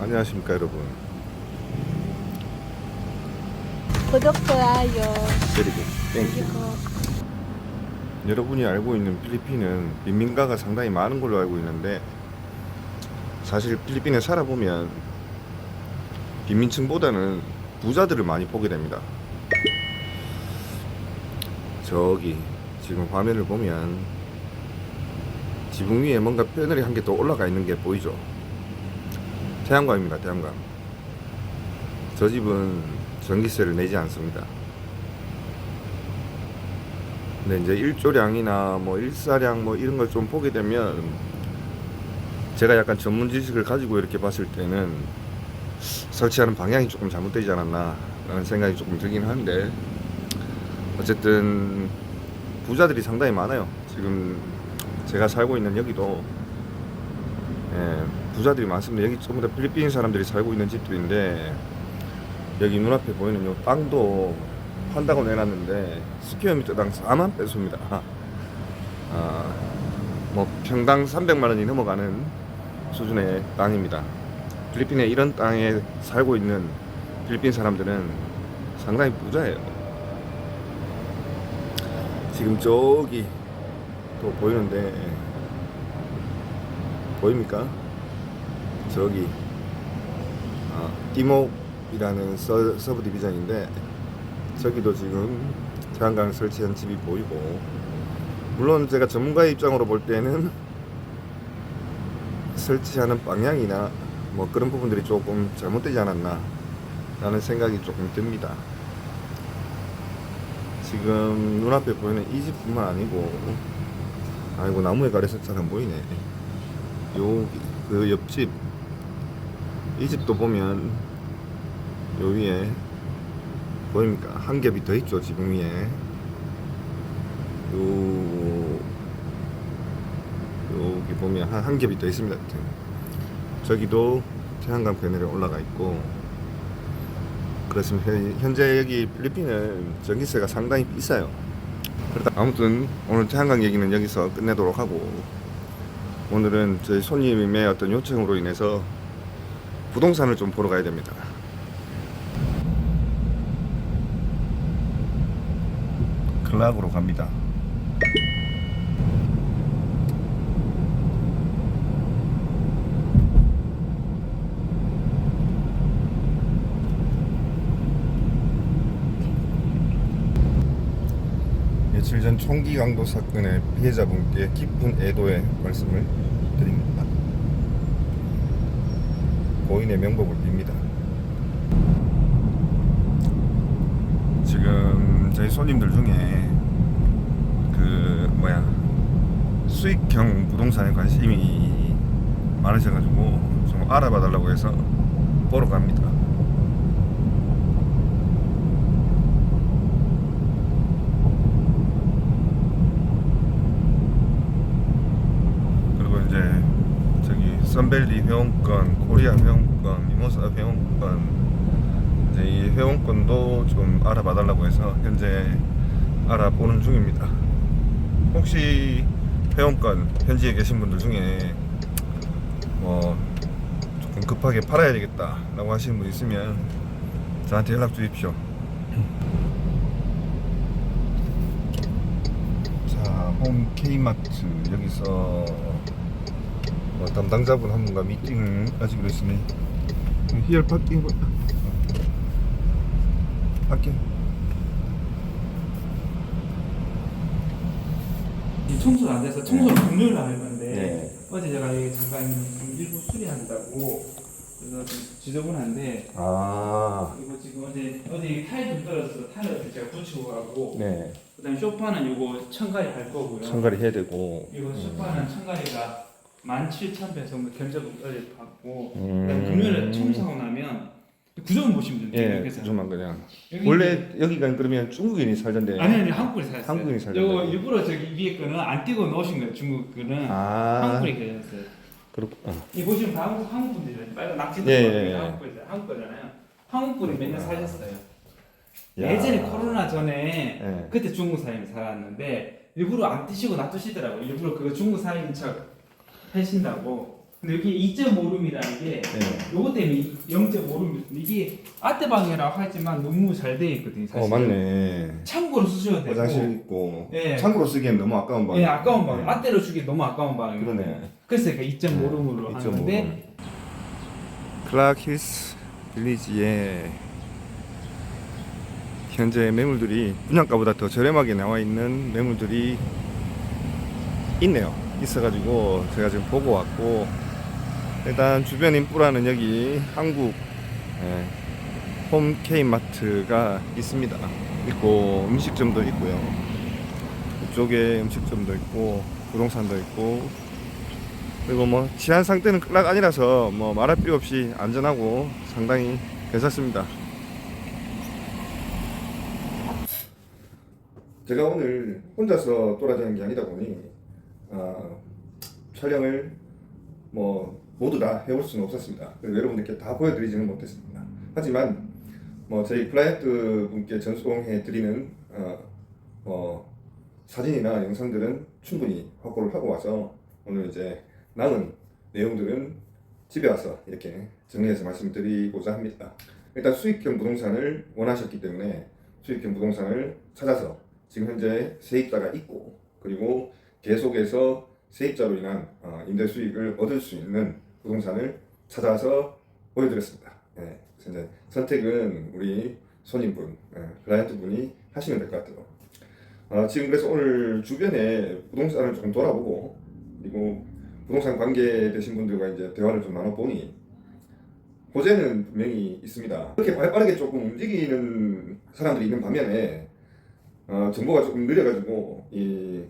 안녕하십니까 여러분. 구독, 좋아요. 그리고 땡큐. 여러분이 알고 있는 필리핀은 빈민가가 상당히 많은 걸로 알고 있는데 사실 필리핀에 살아보면 빈민층보다는 부자들을 많이 보게 됩니다. 저기 지금 화면을 보면 지붕 위에 뭔가 패널이 한 개 더 올라가 있는 게 보이죠 태양광입니다 태양광. 저 집은 전기세를 내지 않습니다. 근데 이제 일조량이나 뭐 일사량 뭐 이런 걸 좀 보게 되면 제가 약간 전문 지식을 가지고 이렇게 봤을 때는 설치하는 방향이 조금 잘못되지 않았나 라는 생각이 조금 들긴 하는데 어쨌든 부자들이 상당히 많아요. 지금 제가 살고 있는 여기도 예, 부자들이 많습니다 여기 전부 다 필리핀 사람들이 살고 있는 집들인데 여기 눈앞에 보이는 요 땅도 판다고 내놨는데 스퀘어미터당 4만 페소입니다. 아, 뭐 평당 300만 원이 넘어가는 수준의 땅입니다. 필리핀에 이런 땅에 살고 있는 필리핀 사람들은 상당히 부자예요. 지금 저기 또 보이는데 보입니까? 저기 아, 띠목이라는 서, 서브 디비전인데 저기도 지금 태양광 설치한 집이 보이고 물론 제가 전문가의 입장으로 볼 때는 설치하는 방향이나 뭐 그런 부분들이 조금 잘못되지 않았나 라는 생각이 조금 듭니다 지금 눈앞에 보이는 이 집뿐만 아니고 아이고 나무에 가려서 잘 안 보이네 여기 그 옆집 이 집도 보면 요 위에 보입니까? 한 겹이 더 있죠 지붕 위에. 요 여기 보면 한, 한 겹이 더 있습니다. 저기도 태양광 패널이 올라가 있고. 그렇습니다. 현- 현재 여기 필리핀은 전기세가 상당히 비싸요. 그렇다 아무튼 오늘 태양광 얘기는 여기서 끝내도록 하고 오늘은 저희 손님의 어떤 요청으로 인해서 부동산을 좀 보러 가야 됩니다 클락으로 갑니다. 며칠 전 총기 강도 사건의 피해자분께 깊은 애도의 말씀을 드립니다. 고인의 명복을 빕니다. 지금 저희 손님들 중에 그 뭐야 수익형 부동산에 관심이 많으셔가지고 좀 알아봐 달라고 해서 보러 갑니다. 그리고 이제 저기 선벨리 회원권, 코리아 회원권, 미모사 회원권 이 회원권도 좀 알아봐 달라고 해서 현재 알아보는 중입니다. 혹시 회원권 현지에 계신 분들 중에 뭐 조금 급하게 팔아야 되겠다라고 하시는 분 있으면 저한테 연락 주십시오. 자, 홈 K마트 여기서 뭐 담당자분 한 분과 미팅을 가지기로 했으니 히얼 파킹 파킹 이 청소가 안 돼서 청소를 금요일 날할 건데 네. 어제 제가 여기 잠깐 좀 일부 수리한다고 그래서 좀 지저분한데 아, 이거 지금 어제 어제 타일 좀 떨어져서 타일을 제가 붙이고 가고 네. 그다음에 소파는 이거 천갈이 할 거고요. 청가리 해야 되고. 이거 소파는 천갈이가 17,000배 정도 견적을 받고 그다음에 음. 금요일에 청소하고 나면 구조물 보시면 돼요. 예, 그래서 좀만 그냥. 여기 원래 여기가 그러면 중국인이 살던데. 아니 아니 한국에 살았어요. 한국인이 살던 이거 데요? 일부러 저기 위에 거는 안 띄고 넣으신 거예요. 중국 거는 아, 한국에 계셨어요. 그렇고. 어. 이 보시면 다 한국 한국 분들이잖아요. 빨간 낙지도 예, 예, 예, 예. 한국 거잖아요. 한국 거잖아요. 한국 분이 몇년 사셨어요. 야. 예전에 코로나 전에 예. 그때 중국 사람이 살았는데 일부러 안 뜨시고 놔두시더라고. 일부러 그거 중국 사람인 척 하신다고. 근데 여기 2.5룸이라는 게 네. 요거 때문에 0.5룸 이게 아떼방이라고 하지만 너무 잘 되어 있거든요. 사실. 어 맞네. 창고로 쓰셔도 되고. 화장실 있고 예. 창고로 쓰기엔 너무 아까운 방. 예, 아까운 방. 네. 아떼로 주기 너무 아까운 방이에요. 그러네. 그래서 그 2.5룸으로 2.5 하는데 룸. 클라키스 빌리지에 현재 매물들이 분양가보다 더 저렴하게 나와 있는 매물들이 있네요. 있어가지고 제가 지금 보고 왔고 일단 주변 인프라는 여기 한국 예, 홈 K마트가 있습니다. 있고 음식점도 있고요. 이쪽에 음식점도 있고 부동산도 있고 그리고 뭐治安 상태는 클락 아니라서 뭐 말할 필요 없이 안전하고 상당히 괜찮습니다. 제가 오늘 혼자서 돌아다니는 게 아니다 보니 아, 촬영을 뭐 모두 다 해볼 수는 없었습니다. 여러분들께 다 보여드리지는 못했습니다. 하지만 뭐 저희 클라이언트 분께 전송해 드리는 어, 어, 사진이나 영상들은 충분히 확보를 하고 와서 오늘 이제 남은 내용들은 집에 와서 이렇게 정리해서 말씀드리고자 합니다. 일단 수익형 부동산을 원하셨기 때문에 수익형 부동산을 찾아서 지금 현재 세입자가 있고 그리고 계속해서 세입자로 인한 어, 임대 수익을 얻을 수 있는 부동산을 찾아서 보여드렸습니다. 예, 이제 선택은 우리 손님분, 예, 클라이언트 분이 하시면 될 것 같아요. 어, 지금 그래서 오늘 주변에 부동산을 조금 돌아보고 그리고 부동산 관계되신 분들과 이제 대화를 좀 나눠보니 호재는 분명히 있습니다. 그렇게 발빠르게 조금 움직이는 사람들이 있는 반면에 어, 정보가 조금 느려가지고 이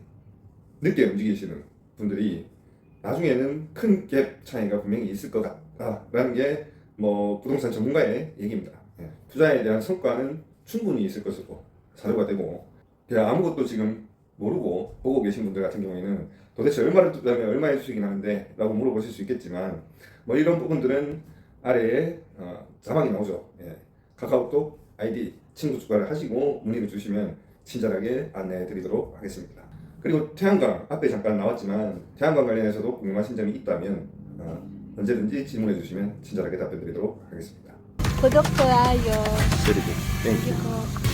늦게 움직이시는 분들이 나중에는 큰 갭 차이가 분명히 있을 것 같다라는 게 뭐 부동산 전문가의 얘기입니다. 예. 투자에 대한 성과는 충분히 있을 것으로 사료가 되고 그냥 아무것도 지금 모르고 보고 계신 분들 같은 경우에는 도대체 얼마를 투자하면 얼마의 수익이 나는데 라고 물어보실 수 있겠지만 뭐 이런 부분들은 아래에 어, 자막이 나오죠. 예. 카카오톡 아이디 친구 추가를 하시고 문의를 주시면 친절하게 안내해 드리도록 하겠습니다. 그리고 태양광 앞에 잠깐 나왔지만 태양광 관련해서도 궁금하신 점이 있다면 어, 언제든지 질문해 주시면 친절하게 답변 드리도록 하겠습니다. 구독, 좋아요. 그리고 땡큐. 그리고